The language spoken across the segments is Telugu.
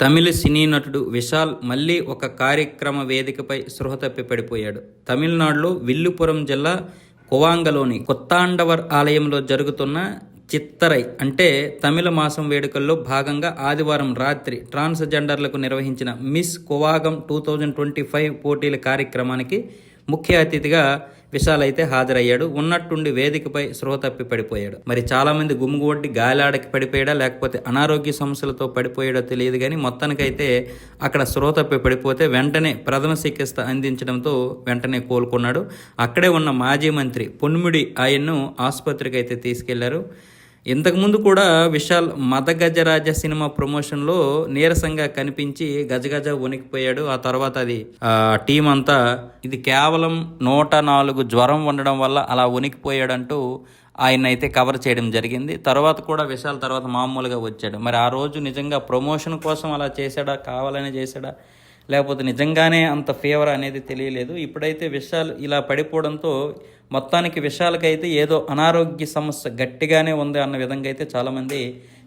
తమిళ సినీ నటుడు విశాల్ మళ్ళీ ఒక కార్యక్రమ వేదికపై స్పృహ తప్పి పడిపోయాడు. తమిళనాడులో విల్లుపురం జిల్లా కువాంగలోని కొత్తాండవర్ ఆలయంలో జరుగుతున్న చిత్తరై అంటే తమిళ మాసం వేడుకల్లో భాగంగా ఆదివారం రాత్రి ట్రాన్స్జెండర్లకు నిర్వహించిన Miss Koovagam two thousand twenty five పోటీల కార్యక్రమానికి ముఖ్య అతిథిగా విశాల్ అయితే హాజరయ్యాడు. ఉన్నట్టుండి వేదికపై స్పృహ తప్పి పడిపోయాడు. మరి చాలా మంది గుమ్మిగొడ్డి గాలాడకి పడిపోయాడా? లేకపోతే అనారోగ్య సమస్యలతో పడిపోయాడో తెలియదు కానీ మొత్తానికైతే అక్కడ స్పృహ తప్పి పడిపోతే వెంటనే ప్రథమ చికిత్స అందించడంతో వెంటనే కోలుకున్నాడు. అక్కడే ఉన్న మాజీ మంత్రి పొన్ముడి ఆయన్ను ఆసుపత్రికి అయితే తీసుకెళ్ళారు. ఇంతకుముందు కూడా విశాల్ మద గజరాజ సినిమా ప్రమోషన్లో నీరసంగా కనిపించి గజగజ వణికిపోయాడు. ఆ తర్వాత అది టీం అంతా ఇది కేవలం నూట నాలుగు జ్వరం ఉండడం వల్ల అలా వణికిపోయాడంటూ ఆయన అయితే కవర్ చేయడం జరిగింది. తర్వాత కూడా విశాల్ తర్వాత మామూలుగా వచ్చాడు. మరి ఆ రోజు నిజంగా ప్రమోషన్ కోసం అలా చేశాడా? కావాలని చేశాడా? లేకపోతే నిజంగానే అంత ఫీవర్ అనేది తెలియలేదు. ఇప్పుడైతే విషయాలు ఇలా పడిపోవడంతో మొత్తానికి విషయాలకైతే ఏదో అనారోగ్య సమస్య గట్టిగానే ఉంది అన్న విధంగా అయితే చాలామంది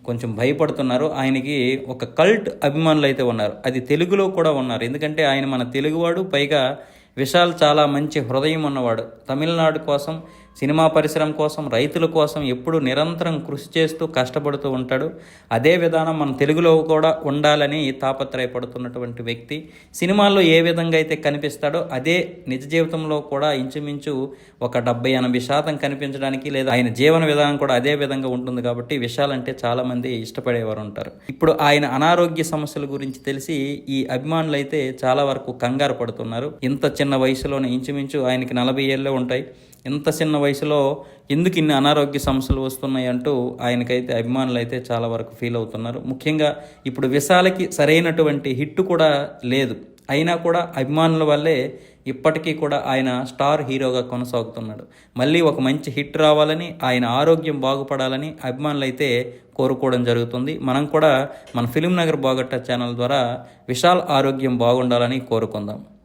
కొంచెం భయపడుతున్నారు. ఆయనకి ఒక కల్ట్ అభిమానులు అయితే ఉన్నారు. అది తెలుగులో కూడా ఉన్నారు. ఎందుకంటే ఆయన మన తెలుగువాడు పైగా విశాల్ చాలా మంచి హృదయం ఉన్నవాడు. తమిళనాడు కోసం సినిమా పరిశ్రమ కోసం రైతుల కోసం ఎప్పుడు నిరంతరం కృషి చేస్తూ కష్టపడుతూ ఉంటాడు. అదే విధానం మన తెలుగులో కూడా ఉండాలని తాపత్రయపడుతున్నటువంటి వ్యక్తి. సినిమాల్లో ఏ విధంగా అయితే కనిపిస్తాడో అదే నిజ జీవితంలో కూడా ఇంచుమించు ఒక డెబ్బై ఎనభై శాతం కనిపించడానికి లేదా ఆయన జీవన విధానం కూడా అదే విధంగా ఉంటుంది కాబట్టి విషయాలంటే చాలామంది ఇష్టపడేవారు ఉంటారు. ఇప్పుడు ఆయన అనారోగ్య సమస్యల గురించి తెలిసి ఈ అభిమానులు అయితే చాలా వరకు కంగారు పడుతున్నారు. ఇంత చిన్న వయసులోనే ఇంచుమించు ఆయనకి నలభై ఏళ్ళే ఉంటాయి. ఇంత చిన్న వయసులో ఎందుకు ఇన్ని అనారోగ్య సమస్యలు వస్తున్నాయి అంటూ ఆయనకైతే అభిమానులు అయితే చాలా వరకు ఫీల్ అవుతున్నారు. ముఖ్యంగా ఇప్పుడు విశాలకి సరైనటువంటి హిట్ కూడా లేదు. అయినా కూడా అభిమానుల వల్లే ఇప్పటికీ కూడా ఆయన స్టార్ హీరోగా కొనసాగుతున్నాడు. మళ్ళీ ఒక మంచి హిట్ రావాలని ఆయన ఆరోగ్యం బాగుపడాలని అభిమానులు అయితే కోరుకోవడం జరుగుతుంది. మనం కూడా మన ఫిలిం నగర్ బాగట్ట ఛానల్ ద్వారా విశాల్ ఆరోగ్యం బాగుండాలని కోరుకుందాం.